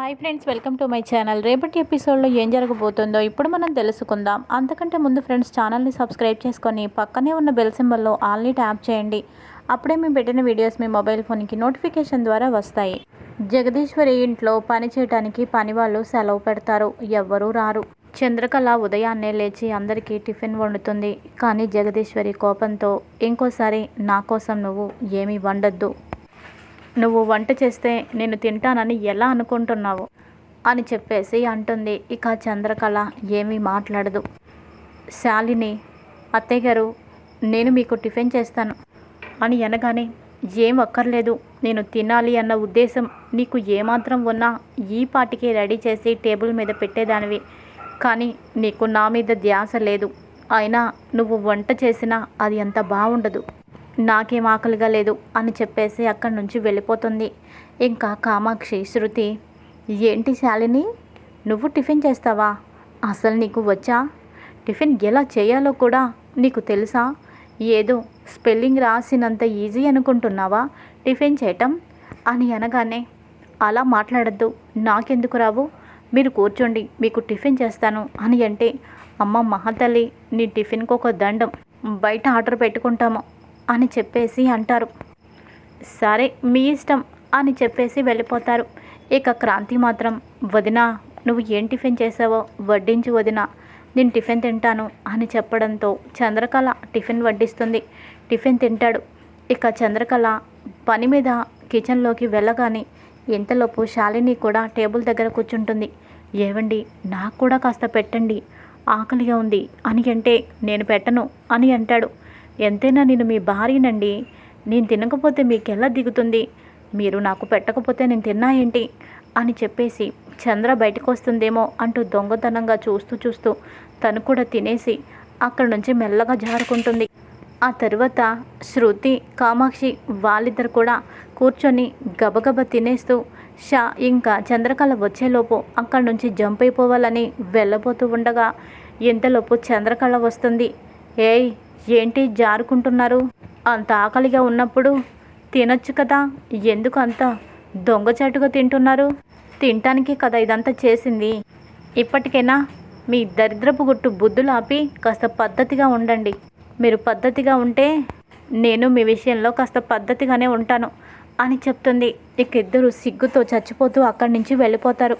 Hi friends welcome to my channel. రేపటి ఎపిసోడ్లో ఏం జరగబోతుందో ఇప్పుడు మనం తెలుసుకుందాం. అంతకంటే ముందు ఫ్రెండ్స్ ఛానల్ని సబ్స్క్రైబ్ చేసుకొని పక్కనే ఉన్న బెల్ సింబల్లో ఆల్ని ట్యాప్ చేయండి. అప్పుడే మేము పెట్టిన వీడియోస్ మీ మొబైల్ ఫోన్కి నోటిఫికేషన్ ద్వారా వస్తాయి. జగదీశ్వరి ఇంట్లో పని చేయడానికి పని వాళ్ళు సెలవు పెడతారు. ఎవ్వరూ రారు. చంద్రకళ ఉదయాన్నే లేచి అందరికీ టిఫిన్ వండుతుంది. కానీ జగదీశ్వరి కోపంతో ఇంకోసారి నా కోసం నువ్వు ఏమీ వండొద్దు. నువ్వు వంట చేస్తే నేను తింటానని ఎలా అనుకుంటున్నావు? అని చెప్పేసి అంటుంది. ఇక చంద్రకళ ఏమీ మాట్లాడదు. శాలిని అత్తయ్య గారు నేను మీకు టిఫిన్ చేస్తాను. అని అనగానే ఏం అక్కర్లేదు. నేను తినాలి అన్న ఉద్దేశం నీకు ఏమాత్రం ఉన్నా ఈ పాటికి రెడీ చేసి టేబుల్ మీద పెట్టేదానివి. కానీ నీకు నా మీద ధ్యాస లేదు. అయినా నువ్వు వంట చేసినా అది అంత బాగుండదు నాకేం ఆకలిగా లేదు అని చెప్పేసి అక్కడి నుంచి వెళ్ళిపోతుంది. ఇంకా కామాక్షి శృతి ఏంటి శాలిని నువ్వు టిఫిన్ చేస్తావా? అసలు నీకు వచ్చా? టిఫిన్ ఎలా చేయాలో కూడా నీకు తెలుసా? ఏదో స్పెల్లింగ్ రాసినంత ఈజీ అనుకుంటున్నావా టిఫిన్ చేయటం? అని అనగానే అలా మాట్లాడద్దు నాకెందుకు రావు? మీరు కూర్చోండి మీకు టిఫిన్ చేస్తాను అని అంటే అమ్మ మహాతల్లి నీ టిఫిన్కి ఒక దండం బయట ఆర్డర్ పెట్టుకుంటాము అని చెప్పేసి అంటారు. సరే మీ ఇష్టం అని చెప్పేసి వెళ్ళిపోతారు. ఇక క్రాంతి మాత్రం వదినా నువ్వు ఏం టిఫిన్ చేసావో వడ్డించి వదినా. నేను టిఫిన్ తింటాను అని చెప్పడంతో చంద్రకళ టిఫిన్ వడ్డిస్తుంది. టిఫిన్ తింటాడు. ఇక చంద్రకళ పని మీద కిచెన్లోకి వెళ్ళగానే ఇంతలోపు శాలిని కూడా టేబుల్ దగ్గర కూర్చుంటుంది. ఏవండి నాకు కూడా కాస్త పెట్టండి. ఆకలిగా ఉంది అని అంటే నేను పెట్టను అని అంటాడు. ఎంతైనా నేను మీ భార్యనండి. నేను తినకపోతే మీకెలా దిగుతుంది? మీరు నాకు పెట్టకపోతే నేను తిన్నా ఏంటి? అని చెప్పేసి చంద్ర బయటకు వస్తుందేమో అంటూ దొంగతనంగా చూస్తూ చూస్తూ తను కూడా తినేసి అక్కడి నుంచి మెల్లగా జారుకుంటుంది. ఆ తర్వాత శృతి కామాక్షి వాళ్ళిద్దరు కూడా కూర్చొని గబగబ తినేస్తూ షా ఇంకా చంద్రకళ వచ్చేలోపు అక్కడి నుంచి జంప్ అయిపోవాలని వెళ్ళబోతూ ఉండగా ఇంతలోపు చంద్రకళ వస్తుంది. ఏయ్ ఏంటి జారుకుంటున్నారు? అంత ఆకలిగా ఉన్నప్పుడు తినొచ్చు కదా ఎందుకు అంత దొంగచాటుగా తింటున్నారు? తినటానికి కదా ఇదంతా చేసింది. ఇప్పటికైనా? మీ దరిద్రపు గుట్టు బుద్ధులు ఆపి కాస్త పద్ధతిగా ఉండండి. మీరు పద్ధతిగా ఉంటే నేను మీ విషయంలో కాస్త పద్ధతిగానే ఉంటాను అని చెప్తుంది. ఇక ఇద్దరు సిగ్గుతో చచ్చిపోతూ అక్కడి నుంచి వెళ్ళిపోతారు.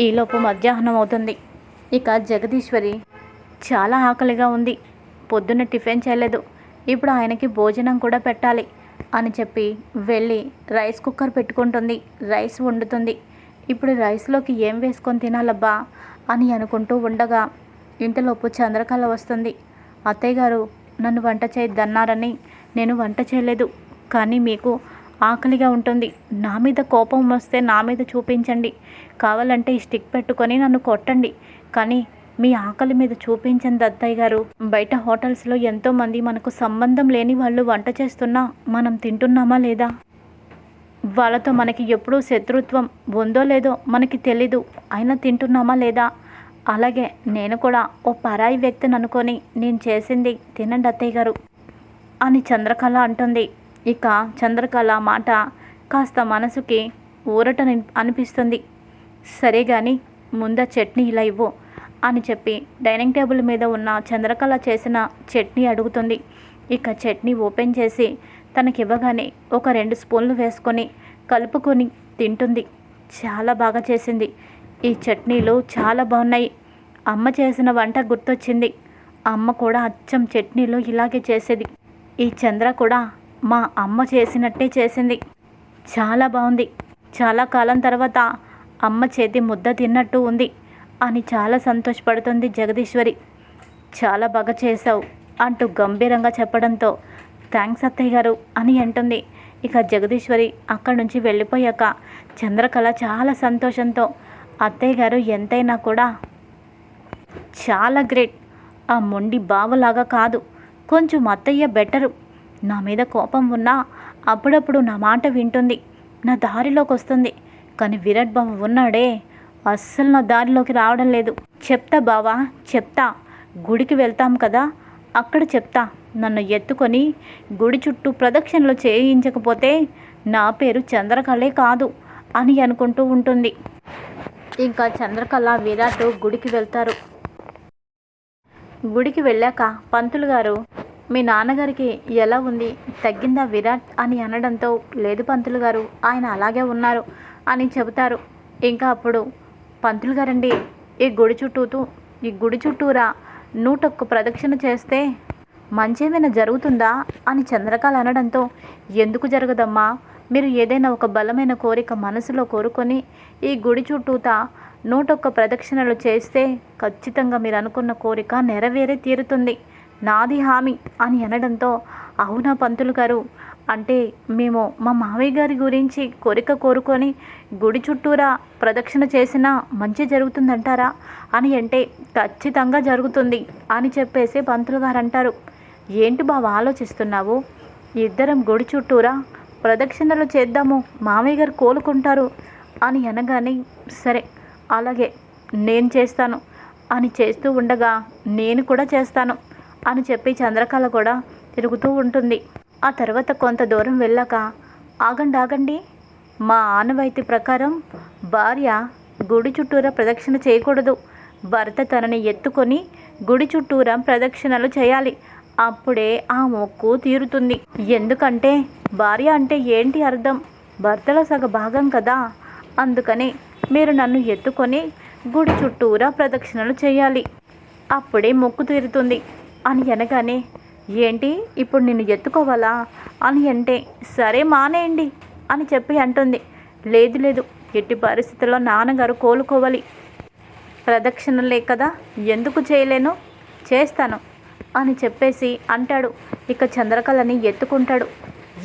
ఈలోపు మధ్యాహ్నం అవుతుంది. ఇక జగదీశ్వరి చాలా ఆకలిగా ఉంది. పొద్దున్న టిఫిన్ చేయలేదు. ఇప్పుడు ఆయనకి భోజనం కూడా పెట్టాలి అని చెప్పి వెళ్ళి రైస్ కుక్కర్ పెట్టుకుంటుంది. రైస్ వండుతుంది. ఇప్పుడు రైస్లోకి ఏం వేసుకొని తినాలబ్బా అని అనుకుంటూ ఉండగా ఇంతలోపు చంద్రకళ వస్తుంది. అత్తయ్య గారు నన్ను వంట చేయొద్దన్నారని నేను వంట చేయలేదు. కానీ మీకు ఆకలిగా ఉంటుంది. నా మీద కోపం వస్తే నా మీద చూపించండి. కావాలంటే ఈ స్టిక్ పెట్టుకొని నన్ను కొట్టండి. కానీ మీ ఆకలి మీద చూపించండి దత్తయ్య గారు. బయట హోటల్స్లో ఎంతోమంది మనకు సంబంధం లేని వాళ్ళు వంట చేస్తున్నా మనం తింటున్నామా లేదా? వాళ్ళతో మనకి ఎప్పుడూ శత్రుత్వం ఉందో లేదో మనకి తెలీదు. అయినా తింటున్నామా లేదా? అలాగే నేను కూడా ఓ పరాయి వ్యక్తిని అనుకొని నేను చేసింది తినండి అత్తయ్య గారు అని చంద్రకళ అంటుంది. ఇక చంద్రకళ మాట కాస్త మనసుకి ఊరట అనిపిస్తుంది. సరే కానీ ముంద చట్నీ ఇలా ఇవ్వు. అని చెప్పి డైనింగ్ టేబుల్ మీద ఉన్న చంద్రకళ చేసిన చట్నీ అడుగుతుంది. ఇక చట్నీ ఓపెన్ చేసి తనకి ఇవ్వగానే ఒక రెండు స్పూన్లు వేసుకొని కలుపుకొని తింటుంది. చాలా బాగా చేసింది. ఈ చట్నీలు చాలా బాగున్నాయి. అమ్మ చేసిన వంట గుర్తొచ్చింది. అమ్మ కూడా అచ్చం చట్నీలు ఇలాగే చేసేది. ఈ చంద్ర కూడా మా అమ్మ చేసినట్టే చేసింది. చాలా బాగుంది. చాలా కాలం తర్వాత అమ్మ చేతి ముద్ద తిన్నట్టు ఉంది. అని చాలా సంతోషపడుతుంది జగదీశ్వరి. చాలా బాగా చేశావు అంటూ గంభీరంగా చెప్పడంతో థ్యాంక్స్ అత్తయ్య గారు అని అంటుంది. ఇక జగదీశ్వరి అక్కడి నుంచి వెళ్ళిపోయాక చంద్రకళ చాలా సంతోషంతో అత్తయ్య గారు ఎంతైనా కూడా చాలా గ్రేట్. ఆ మొండి బావలాగా కాదు. కొంచెం అత్తయ్య బెటరు. నా మీద కోపం ఉన్నా అప్పుడప్పుడు నా మాట వింటుంది. నా దారిలోకి వస్తుంది కానీ విరాట్ బాబు ఉన్నాడే. అస్సలు నా దారిలోకి రావడం లేదు. చెప్తా బావా చెప్తా. గుడికి వెళ్తాం కదా అక్కడ చెప్తా. నన్ను ఎత్తుకొని గుడి చుట్టూ ప్రదక్షిణలు చేయించకపోతే నా పేరు చంద్రకళే కాదు అని అనుకుంటూ ఉంటుంది. ఇంకా చంద్రకళ విరాట్ గుడికి వెళ్తారు. గుడికి వెళ్ళాక పంతులు గారు మీ నాన్నగారికి ఎలా ఉంది? తగ్గిందా విరాట్? అని అనడంతో లేదు పంతులు గారు ఆయన అలాగే ఉన్నారు అని చెబుతారు. ఇంకా అప్పుడు పంతులు గారండి ఈ గుడి చుట్టూతూ ఈ గుడి చుట్టూరా నూటొక్క ప్రదక్షిణ చేస్తే మంచేమైనా జరుగుతుందా అని చంద్రకాల అనడంతో ఎందుకు జరగదమ్మా? మీరు ఏదైనా ఒక బలమైన కోరిక మనసులో కోరుకొని ఈ గుడి చుట్టూతా నూటొక్క ప్రదక్షిణలు చేస్తే ఖచ్చితంగా మీరు అనుకున్న కోరిక నెరవేరే తీరుతుంది. నాది హామీ అని అనడంతో అవునా పంతులు గారు? అంటే మేము మా మావయ్య గారి గురించి కోరిక కోరుకొని గుడి చుట్టూరా ప్రదక్షిణ చేసినా మంచి జరుగుతుందంటారా అని అంటే ఖచ్చితంగా జరుగుతుంది అని చెప్పేసి పంతులు గారు అంటారు. ఏంటి బావ ఆలోచిస్తున్నావు? ఇద్దరం గుడి చుట్టూరా ప్రదక్షిణలు చేద్దాము మామయ్య గారు కోలుకుంటారు అని అనగానే సరే అలాగే నేను చేస్తాను అని చేస్తూ ఉండగా నేను కూడా చేస్తాను అని చెప్పి చంద్రకళ కూడా తిరుగుతూ ఉంటుంది. ఆ తర్వాత కొంత దూరం వెళ్ళాక ఆగండి ఆగండి. మా ఆనవాయితీ ప్రకారం భార్య గుడి చుట్టూరా ప్రదక్షిణ చేయకూడదు. భర్త తనని ఎత్తుకొని గుడి చుట్టూరా ప్రదక్షిణలు చేయాలి. అప్పుడే ఆ మొక్కు తీరుతుంది. ఎందుకంటే భార్య అంటే ఏంటి అర్థం? భర్తలో సగ భాగం కదా. అందుకని మీరు నన్ను ఎత్తుకొని గుడి చుట్టూరా ప్రదక్షిణలు చేయాలి. అప్పుడే మొక్కు తీరుతుంది. అని అనగానే ఏంటి? ఇప్పుడు నిన్ను ఎత్తుకోవాలా? అని అంటే సరే మానేయండి అని చెప్పి అంటుంది. లేదు లేదు ఎట్టి పరిస్థితుల్లో నాన్నగారు కోలుకోవాలి. ప్రదక్షిణలే కదా ఎందుకు చేయలేను? చేస్తాను అని చెప్పేసి అంటాడు. ఇక చంద్రకళని ఎత్తుకుంటాడు.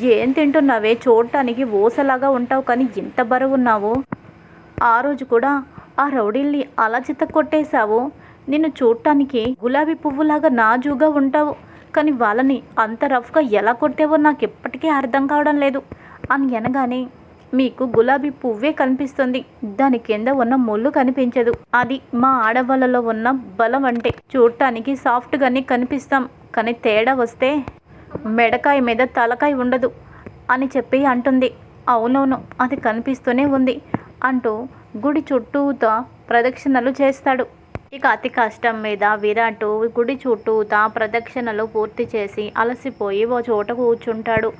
ఏం తింటున్నావే? చూడటానికి ఊసలాగా ఉంటావు కానీ ఎంత బరువున్నావు ఆ రోజు కూడా ఆ రౌడీల్ని అలా చిత్త కొట్టేశావు. నిన్ను చూడటానికి గులాబీ పువ్వులాగా నాజుగా ఉంటావు. కానీ వాళ్ళని అంత రఫ్గా ఎలా కొట్టావో నాకు ఎప్పటికీ అర్థం కావడం లేదు. అని అనగానే మీకు గులాబీ పువ్వే కనిపిస్తుంది. దాని కింద ఉన్న ముళ్ళు కనిపించదు. అది మా ఆడవాళ్ళలో ఉన్న బలం అంటే చూడటానికి సాఫ్ట్గానే కనిపిస్తాం. కానీ తేడా వస్తే మెడకాయ మీద తలకాయ ఉండదు అని చెప్పి అంటుంది. అవునవును అది కనిపిస్తూనే ఉంది అంటూ గుడి చుట్టూతా ప్రదక్షిణలు చేస్తాడు. ఇక అతి కష్టం మీద విరాట్ గుడి చుట్టూతా ప్రదక్షిణలు పూర్తి చేసి అలసిపోయి ఓ చోట కూర్చుంటాడు.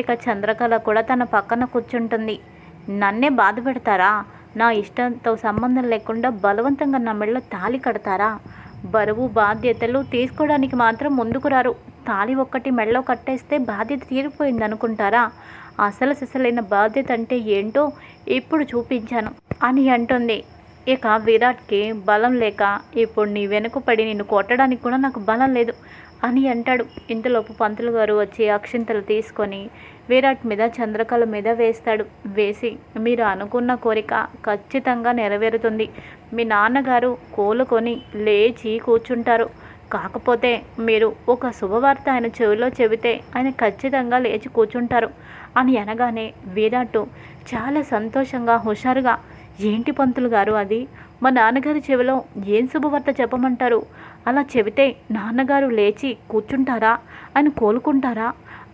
ఇక చంద్రకళ కూడా తన పక్కన కూర్చుంటుంది. నన్నే బాధ పెడతారా? నా ఇష్టంతో సంబంధం లేకుండా బలవంతంగా నా మెడలో తాళి కడతారా? బరువు బాధ్యతలు తీసుకోవడానికి మాత్రం ముందుకు రారు. తాళి ఒక్కటి మెడలో కట్టేస్తే బాధ్యత తీరిపోయింది అనుకుంటారా అసలు సిసలైన బాధ్యత అంటే ఏంటో ఇప్పుడు చూపించాను అని అంటుంది. ఇక విరాట్కి బలం లేక ఇప్పుడు నీ వెనుకపడి నిన్ను కొట్టడానికి కూడా నాకు బలం లేదు అని అంటాడు. ఇంతలోపు పంతులు గారు వచ్చి అక్షింతలు తీసుకొని విరాట్ మీద చంద్రకళ మీద వేస్తాడు. వేసి మీరు అనుకున్న కోరిక ఖచ్చితంగా నెరవేరుతుంది. మీ నాన్నగారు కోలుకొని లేచి కూర్చుంటారు. కాకపోతే మీరు ఒక శుభవార్త ఆయన చెవిలో చెబితే ఆయన ఖచ్చితంగా లేచి కూర్చుంటారు అని అనగానే విరాట్ చాలా సంతోషంగా హుషారుగా ఏంటి పంతులు గారు అది? మా నాన్నగారి చెవిలో ఏం శుభవార్త చెప్పమంటారు? అలా చెబితే నాన్నగారు లేచి కూర్చుంటారా? అని కోలుకుంటారా?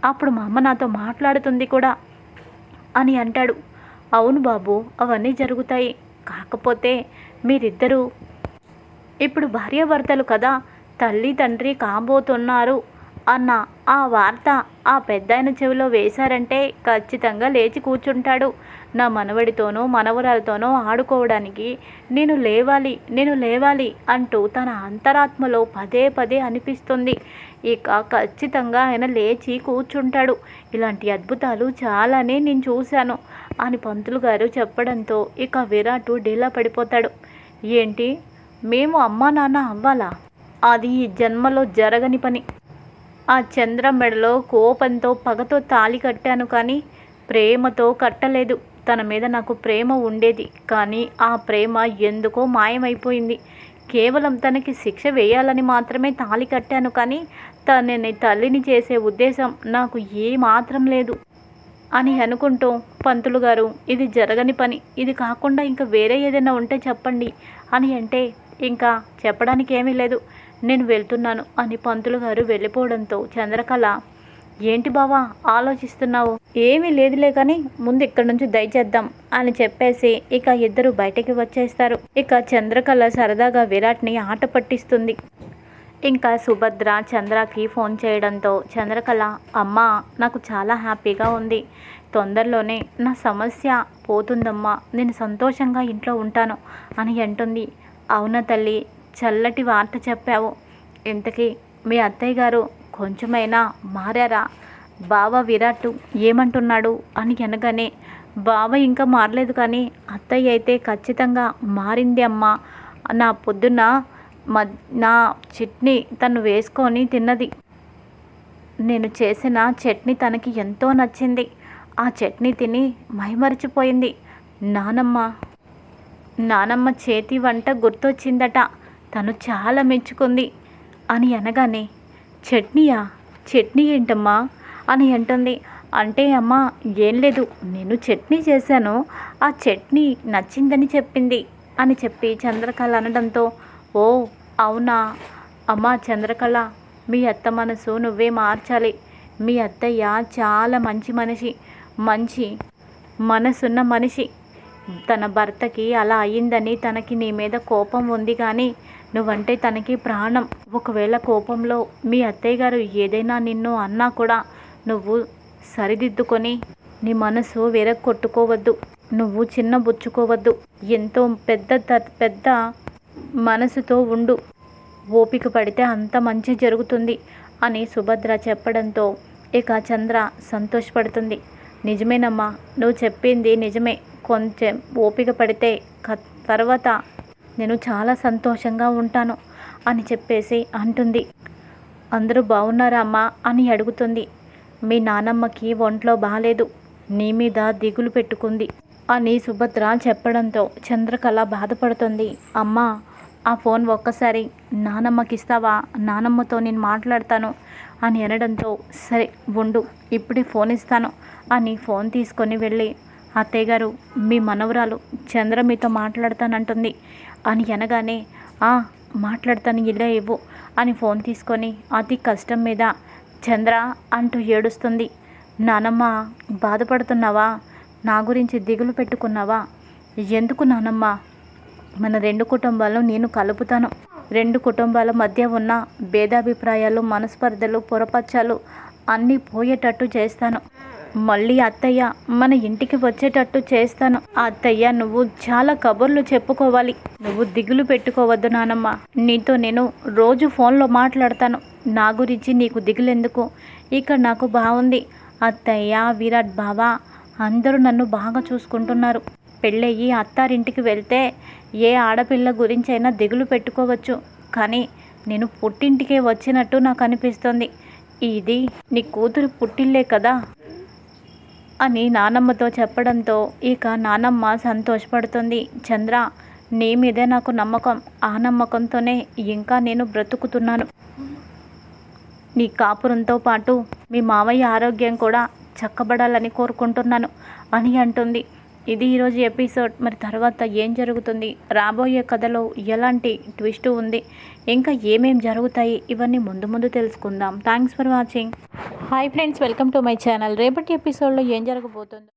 అప్పుడు మా అమ్మ నాతో మాట్లాడుతుంది కూడా అని అంటాడు. అవును బాబు అవన్నీ జరుగుతాయి. కాకపోతే మీరిద్దరూ ఇప్పుడు భార్యాభర్తలు కదా? తల్లి తండ్రి కాబోతున్నారు అన్న ఆ వార్త ఆ పెద్దాయన చెవిలో వేశారంటే ఖచ్చితంగా లేచి కూర్చుంటాడు. నా మనవడితోనో మనవరాలతోనో ఆడుకోవడానికి నేను లేవాలి నేను లేవాలి అంటూ తన అంతరాత్మలో పదే పదే అనిపిస్తుంది. ఇక ఖచ్చితంగా ఆయన లేచి కూర్చుంటాడు. ఇలాంటి అద్భుతాలు చాలానే నేను చూశాను అని పంతులు గారు చెప్పడంతో ఇక విరాట్ డీలా పడిపోతాడు. ఏంటి? మేము అమ్మా నాన్న అవ్వాలా? అది ఈ జన్మలో జరగని పని. ఆ చంద్ర మెడలో కోపంతో పగతో తాళి కట్టాను కానీ ప్రేమతో కట్టలేదు. తన మీద నాకు ప్రేమ ఉండేది కానీ ఆ ప్రేమ ఎందుకో మాయమైపోయింది. కేవలం తనకి శిక్ష వేయాలని మాత్రమే తాళి కట్టాను కానీ తనని తల్లిని చేసే ఉద్దేశం నాకు ఏ మాత్రం లేదు అని అనుకుంటూ పంతులు గారు ఇది జరగని పని. ఇది కాకుండా ఇంకా వేరే ఏదైనా ఉంటే చెప్పండి అని అంటే ఇంకా చెప్పడానికి ఏమీ లేదు. నేను వెళ్తున్నాను అని పంతులు గారు వెళ్ళిపోవడంతో చంద్రకళ ఏంటి బావా ఆలోచిస్తున్నావు? ఏమీ లేదులే కానీ ముందు ఇక్కడి నుంచి దయచేద్దాం అని చెప్పేసి ఇక ఇద్దరు బయటికి వచ్చేస్తారు. ఇక చంద్రకళ సరదాగా విరాట్ని ఆట పట్టిస్తుంది. ఇంకా సుభద్ర చంద్రకి ఫోన్ చేయడంతో చంద్రకళ అమ్మ నాకు చాలా హ్యాపీగా ఉంది. తొందరలోనే నా సమస్య పోతుందమ్మా. నేను సంతోషంగా ఇంట్లో ఉంటాను అని అంటుంది. అవునా తల్లి చల్లటి వార్త చెప్పావు. ఇంతకీ మీ అత్తయ్య గారు కొంచెమైనా మారారా? బావ విరాట్ ఏమంటున్నాడు అని అనగానే బావ ఇంకా మారలేదు కానీ అత్తయ్య అయితే ఖచ్చితంగా మారింది అమ్మా. నా పొద్దున్న నా చట్నీ తను వేసుకొని తిన్నది. నేను చేసిన చట్నీ తనకి ఎంతో నచ్చింది. ఆ చట్నీ తిని మైమరిచిపోయింది. నానమ్మ నానమ్మ చేతి వంట గుర్తొచ్చిందట. తను చాలా మెచ్చుకుంది అని అనగానే చట్నీయా? చట్నీ ఏంటమ్మా? అని అంటుంది. అంటే అమ్మ ఏం లేదు. నేను చట్నీ చేశాను. ఆ చట్నీ నచ్చిందని చెప్పింది అని చెప్పి చంద్రకళ అనడంతో ఓ అవునా? అమ్మ చంద్రకళ మీ అత్త మనసు నువ్వే మార్చాలి. మీ అత్తయ్య చాలా మంచి మనిషి. మంచి మనసున్న మనిషి. తన భర్తకి అలా అయ్యిందని తనకి నీ మీద కోపం ఉంది కానీ నువ్వంటే తనకి ప్రాణం. ఒకవేళ కోపంలో మీ అత్తయ్య గారు ఏదైనా నిన్ను అన్నా కూడా నువ్వు సరిదిద్దుకొని నీ మనసు కొట్టుకోవద్దు నువ్వు చిన్న బుచ్చుకోవద్దు. ఎంతో పెద్ద పెద్ద మనసుతో ఉండు. ఓపిక పడితే అంత మంచి జరుగుతుంది అని సుభద్ర చెప్పడంతో ఇక చంద్ర సంతోషపడుతుంది. నిజమేనమ్మా నువ్వు చెప్పింది నిజమే. కొంచెం ఓపిక పడితే తర్వాత నేను చాలా సంతోషంగా ఉంటాను అని చెప్పేసి అంటుంది. అందరూ బాగున్నారా అమ్మా అని అడుగుతుంది. మీ నానమ్మకి ఒంట్లో బాగాలేదు నీ మీద దిగులు పెట్టుకుంది అని సుభద్ర చెప్పడంతో చంద్రకళ బాధపడుతుంది. అమ్మా ఆ ఫోన్ ఒక్కసారి నానమ్మకి ఇస్తావా నానమ్మతో నేను మాట్లాడతాను అని అనడంతో సరే ఉండు ఇప్పుడే ఫోన్ ఇస్తాను అని ఫోన్ తీసుకొని వెళ్ళి అత్తయ్య గారు మీ మనవరాలు చంద్ర మీతో మాట్లాడతానంటుంది. అని అనగానే మాట్లాడతాను ఇలా ఇవ్వు అని ఫోన్ తీసుకొని అతి కష్టం మీద చంద్ర అంటూ ఏడుస్తుంది. నానమ్మ బాధపడుతున్నావా? నా గురించి దిగులు పెట్టుకున్నావా? ఎందుకు నానమ్మ? మన రెండు కుటుంబాలను నేను కలుపుతాను. రెండు కుటుంబాల మధ్య ఉన్న భేదాభిప్రాయాలు మనస్పర్ధలు పొరపచ్చాలు అన్నీ పోయేటట్టు చేస్తాను. మళ్ళీ అత్తయ్య మన ఇంటికి వచ్చేటట్టు చేస్తాను. అత్తయ్య నువ్వు చాలా కబుర్లు చెప్పుకోవాలి. నువ్వు దిగులు పెట్టుకోవద్దు నానమ్మ. నీతో నేను రోజు ఫోన్లో మాట్లాడతాను. నా గురించి నీకు దిగులెందుకు? ఇక్కడ నాకు బాగుంది అత్తయ్య విరాట్ బావా అందరూ నన్ను బాగా చూసుకుంటున్నారు. పెళ్ళయ్యి అత్తారింటికి వెళ్తే ఏ ఆడపిల్ల గురించైనా దిగులు పెట్టుకోవచ్చు. కానీ నేను పుట్టింటికే వచ్చినట్టు నాకు అనిపిస్తుంది. ఇది నీ కూతురు పుట్టిల్లే కదా? అని నానమ్మతో చెప్పడంతో ఇక నానమ్మ సంతోషపడుతుంది. చంద్ర నీ మీదే నాకు నమ్మకం. ఆ నమ్మకంతోనే ఇంకా నేను బ్రతుకుతున్నాను. నీ కాపురంతో పాటు మీ మావయ్య ఆరోగ్యం కూడా చక్కబడాలని కోరుకుంటున్నాను అని అంటుంది. ఇది ఈరోజు ఎపిసోడ్. మరి తర్వాత ఏం జరుగుతుంది? రాబోయే కథలో ఎలాంటి ట్విస్ట్ ఉంది? ఇంకా ఏమేం జరుగుతాయి? ఇవన్నీ ముందు ముందు తెలుసుకుందాం. Thanks for watching. Hi friends welcome to my channel. రేపటి ఎపిసోడ్లో ఏం జరగబోతుంది